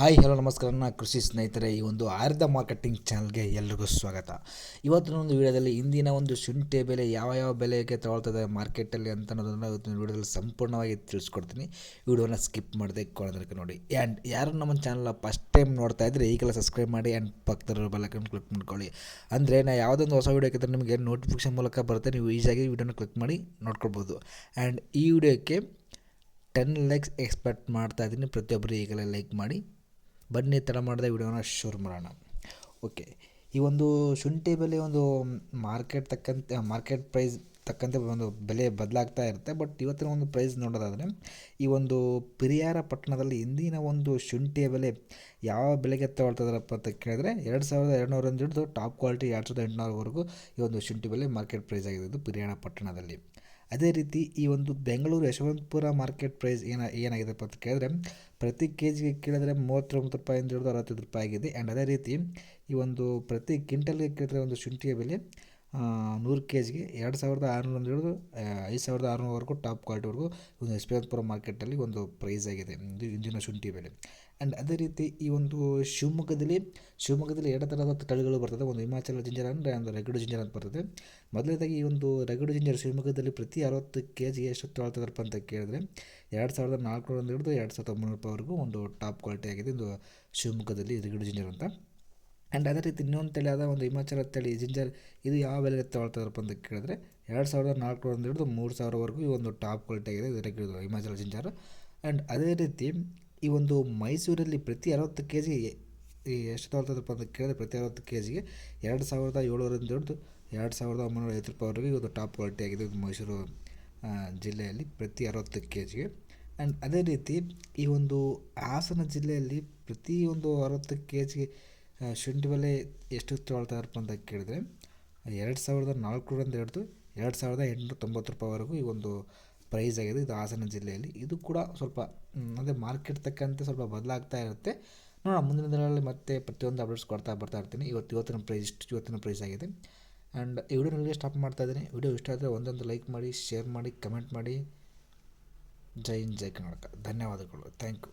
Hi, hello, ನಮಸ್ಕಾರ. ನಾನು ಕೃಷಿ ಸ್ನೇಹಿತರೆ, ಈ ಒಂದು ಆರ್ಧ ಮಾರ್ಕೆಟಿಂಗ್ ಚಾನಲ್ಗೆ ಎಲ್ರಿಗೂ ಸ್ವಾಗತ. ಇವತ್ತಿನ ಒಂದು ವಿಡಿಯೋದಲ್ಲಿ ಇಂದಿನ ಒಂದು ಶುಂಠಿ ಬೆಲೆ ಯಾವ ಯಾವ ಬೆಲೆಗೆ ತಗೊಳ್ತದೆ ಮಾರ್ಕೆಟಲ್ಲಿ ಅಂತ ಅನ್ನೋದನ್ನು ಇವತ್ತಿನ ವಿಡಿಯೋದಲ್ಲಿ ಸಂಪೂರ್ಣವಾಗಿ ತಿಳಿಸ್ಕೊಡ್ತೀನಿ. ವಿಡಿಯೋನ ಸ್ಕಿಪ್ ಮಾಡದೆ ಕೊಡೋದಕ್ಕೆ ನೋಡಿ. ಆ್ಯಂಡ್ ಯಾರು ನಮ್ಮ ಚಾನಲ್ ಫಸ್ಟ್ ಟೈಮ್ ನೋಡ್ತಾ ಇದ್ದರೆ ಈಗೆಲ್ಲ ಸಬ್ಸ್ಕ್ರೈಬ್ ಮಾಡಿ ಆ್ಯಂಡ್ ಪಕ್ಕದ ಬೆಲ್ಲಕನ್ನು ಕ್ಲಿಕ್ ಮಾಡ್ಕೊಳ್ಳಿ. ಅಂದರೆ ನಾ ಯಾವುದೊಂದು ಹೊಸ ವಿಡಿಯೋ ಹಾಕಿದ್ರೆ ನಿಮಗೆ ನೋಟಿಫಿಕೇಶನ್ ಮೂಲಕ ಬರುತ್ತೆ. ನೀವು ಈಸಿಯಾಗಿ ವಿಡಿಯೋನ ಕ್ಲಿಕ್ ಮಾಡಿ ನೋಡ್ಕೊಳ್ಬೋದು. ಆ್ಯಂಡ್ ಈ ವಿಡಿಯೋಕ್ಕೆ ಟೆನ್ ಲೈಕ್ಸ್ ಎಕ್ಸ್ಪೆಕ್ಟ್ ಮಾಡ್ತಾ ಇದ್ದೀನಿ. ಪ್ರತಿಯೊಬ್ಬರು ಈಗಲೇ ಲೈಕ್ ಮಾಡಿ. ಬನ್ನಿ ತಡ ಮಾಡದೆ ವಿಡಿಯೋನ ಶುರು ಮಾಡೋಣ. ಓಕೆ ಈ ಒಂದು ಶುಂಠಿ ಬೆಲೆ ಒಂದು ಮಾರ್ಕೆಟ್ ತಕ್ಕಂತೆ ಮಾರ್ಕೆಟ್ ಪ್ರೈಸ್ ತಕ್ಕಂತೆ ಒಂದು ಬೆಲೆ ಬದಲಾಗ್ತಾ ಇರುತ್ತೆ. ಬಟ್ ಇವತ್ತಿನ ಒಂದು ಪ್ರೈಸ್ ನೋಡೋದಾದರೆ, ಈ ಒಂದು ಪಿರಿಯಾರ ಪಟ್ಟಣದಲ್ಲಿ ಇಂದಿನ ಒಂದು ಶುಂಠಿಯ ಬೆಲೆ ಯಾವ ಬೆಲೆಗೆ ತಗೊಳ್ತಿದಾರಪ್ಪ ಅಂತ ಕೇಳಿದ್ರೆ, ಎರಡು ಸಾವಿರದ ಎರಡುನೂರಿಂದ ಹಿಡಿದು ಟಾಪ್ ಕ್ವಾಲಿಟಿ ಎರಡು ಸಾವಿರದ ಎಂಟುನೂರವರೆಗೂ ಈ ಒಂದು ಶುಂಠಿ ಬೆಲೆ ಮಾರ್ಕೆಟ್ ಪ್ರೈಸ್ ಆಗಿದೆ. ಇದು ಪಿರಿಯಾಣ ಪಟ್ಟಣದಲ್ಲಿ. ಅದೇ ರೀತಿ ಈ ಒಂದು ಬೆಂಗಳೂರು ಯಶವಂತಪುರ ಮಾರ್ಕೆಟ್ ಪ್ರೈಸ್ ಏನ ಏನಾಗಿದೆಪ್ಪ ಅಂತ ಕೇಳಿದ್ರೆ, ಪ್ರತಿ ಕೆ ಜಿಗೆ ಕೇಳಿದ್ರೆ ಮೂವತ್ತೊಂಬತ್ತು ರೂಪಾಯಿಂದ ಹಿಡಿದು ಅರವತ್ತೈದು ರೂಪಾಯಿ ಆಗಿದೆ. ಆ್ಯಂಡ್ ಅದೇ ರೀತಿ ಈ ಒಂದು ಪ್ರತಿ ಕ್ವಿಂಟಲ್ಗೆ ಕೇಳಿದ್ರೆ ಒಂದು ಶುಂಠಿಯ ಬೆಲೆ ನೂರು ಕೆ ಜಿಗೆ ಎರಡು ಸಾವಿರದ ಆರುನೂರಿಂದ ಹಿಡಿದು ಐದು ಸಾವಿರದ ಆರುನೂರವರೆಗೂ ಟಾಪ್ ಕ್ವಾಲಿಟಿವರೆಗೂ ಒಂದು ಯಶವಂತಪುರ ಮಾರ್ಕೆಟಲ್ಲಿ ಒಂದು ಪ್ರೈಸ್ ಆಗಿದೆ ಇದು ಇಂದಿನ ಶುಂಠಿ ಬೆಲೆ. ಆ್ಯಂಡ್ ಅದೇ ರೀತಿ ಈ ಒಂದು ಶಿವಮೊಗ್ಗದಲ್ಲಿ ಶಿವಮೊಗ್ಗದಲ್ಲಿ ಎರಡು ಥರದ ತಳಿಗಳು ಬರ್ತದೆ. ಒಂದು ಹಿಮಾಚಲ ಜಿಂಜರ್ ಅಂದರೆ ಒಂದು ರಗಡು ಜಿಂಜರ್ ಅಂತ ಬರ್ತದೆ. ಮೊದಲನೇದಾಗಿ ಈ ಒಂದು ರಗಡು ಜಿಂಜರ್ ಶಿವಮೊಗ್ಗದಲ್ಲಿ ಪ್ರತಿ ಅರವತ್ತು ಕೆ ಜಿಗೆ ಎಷ್ಟು ತೊಳ್ತದಪ್ಪ ಅಂತ ಕೇಳಿದ್ರೆ, ಎರಡು ಸಾವಿರದ ನಾಲ್ಕುನೂರಿಂದ ಹಿಡಿದು ಎರಡು ಸಾವಿರದ ಒಂಬೈನೂರು ರೂಪಾಯಿವರೆಗೂ ಒಂದು ಟಾಪ್ ಕ್ವಾಲಿಟಿ ಆಗಿದೆ ಒಂದು ಶಿವಮೊಗ್ಗದಲ್ಲಿ ರಗಡು ಜಿಂಜರ್ ಅಂತ. ಆ್ಯಂಡ್ ಅದೇ ರೀತಿ ಇನ್ನೊಂದು ತಳಿ ಆದ ಒಂದು ಹಿಮಾಚಲ ತಳಿ, ಜಿಂಜರ್, ಇದು ಯಾವ ಬೆಲೆಗೆ ತೊಗೊಳ್ತಾರಪ್ಪ ಅಂತ ಕೇಳಿದ್ರೆ, ಎರಡು ಸಾವಿರದ ನಾಲ್ಕುನೂರಿಂದ ಹಿಡಿದು ಮೂರು ಸಾವಿರವರೆಗೂ ಈ ಒಂದು ಟಾಪ್ ಕ್ವಾಲಿಟಿ ಆಗಿದೆ ಇದಕ್ಕೆ ಹಿಮಾಚಲ ಜಿಂಜರ್. ಆ್ಯಂಡ್ ಅದೇ ರೀತಿ ಈ ಒಂದು ಮೈಸೂರಲ್ಲಿ ಪ್ರತಿ ಅರವತ್ತು ಕೆ ಜಿ ಎಷ್ಟು ತೊಗೊಳ್ತದಪ್ಪ ಅಂತ ಕೇಳಿದ್ರೆ ಪ್ರತಿ ಅರವತ್ತು ಕೆ ಜಿಗೆ ಎರಡು ಸಾವಿರದ ಏಳುವರಿಂದ ಹಿಡಿದು ಎರಡು ಸಾವಿರದ ಒಂಬೈನೂರ ಐವತ್ತು ರೂಪಾಯಿವರೆಗೂ ಒಂದು ಟಾಪ್ ಕ್ವಾಲಿಟಿ ಆಗಿದೆ ಮೈಸೂರು ಜಿಲ್ಲೆಯಲ್ಲಿ ಪ್ರತಿ ಅರವತ್ತು ಕೆ ಜಿಗೆ ಆ್ಯಂಡ್ ಅದೇ ರೀತಿ ಈ ಒಂದು ಹಾಸನ ಜಿಲ್ಲೆಯಲ್ಲಿ ಪ್ರತಿ ಒಂದು ಅರವತ್ತು ಕೆ ಜಿಗೆ ಶುಂಠಿ ಬೆಲೆ ಎಷ್ಟು ತೊಗೊಳ್ತಾರಪ್ಪ ಅಂತ ಕೇಳಿದರೆ, ಎರಡು ಸಾವಿರದ ನಾಲ್ಕರಿಂದ ಹಿಡಿದು ಎರಡು ಸಾವಿರದ ಎಂಟುನೂರ ತೊಂಬತ್ತು ರೂಪಾಯಿವರೆಗೂ ಈ ಒಂದು ಪ್ರೈಸ್ ಆಗಿದೆ. ಇದು ಹಾಸನ ಜಿಲ್ಲೆಯಲ್ಲಿ. ಇದು ಕೂಡ ಸ್ವಲ್ಪ ಅಂದರೆ ಮಾರ್ಕೆಟ್ ತಕ್ಕಂತೆ ಸ್ವಲ್ಪ ಬದಲಾಗ್ತಾ ಇರುತ್ತೆ. ನೋಡೋಣ, ಮುಂದಿನ ದಿನಗಳಲ್ಲಿ ಮತ್ತೆ ಪ್ರತಿಯೊಂದು ಅಪ್ಡೇಟ್ಸ್ ಕೊಡ್ತಾ ಬರ್ತಾ ಇರ್ತೀನಿ. ಇವತ್ತು, ಇವತ್ತಿನ ಪ್ರೈಸ್ ಇಷ್ಟು, ಇವತ್ತಿನ ಪ್ರೈಸ್ ಆಗಿದೆ. ಆ್ಯಂಡ್ ಈ ವಿಡಿಯೋ ನನಗೆ ಸ್ಟಾಪ್ ಮಾಡ್ತಾ ಇದ್ದೀನಿ. ವಿಡಿಯೋ ಇಷ್ಟ ಆದರೆ ಒಂದೊಂದು ಲೈಕ್ ಮಾಡಿ ಶೇರ್ ಮಾಡಿ ಕಮೆಂಟ್ ಮಾಡಿ. ಜೈ ಹಿಂದ್, ಜೈ ಕರ್ನಾಟಕ. ಧನ್ಯವಾದಗಳು. Thank you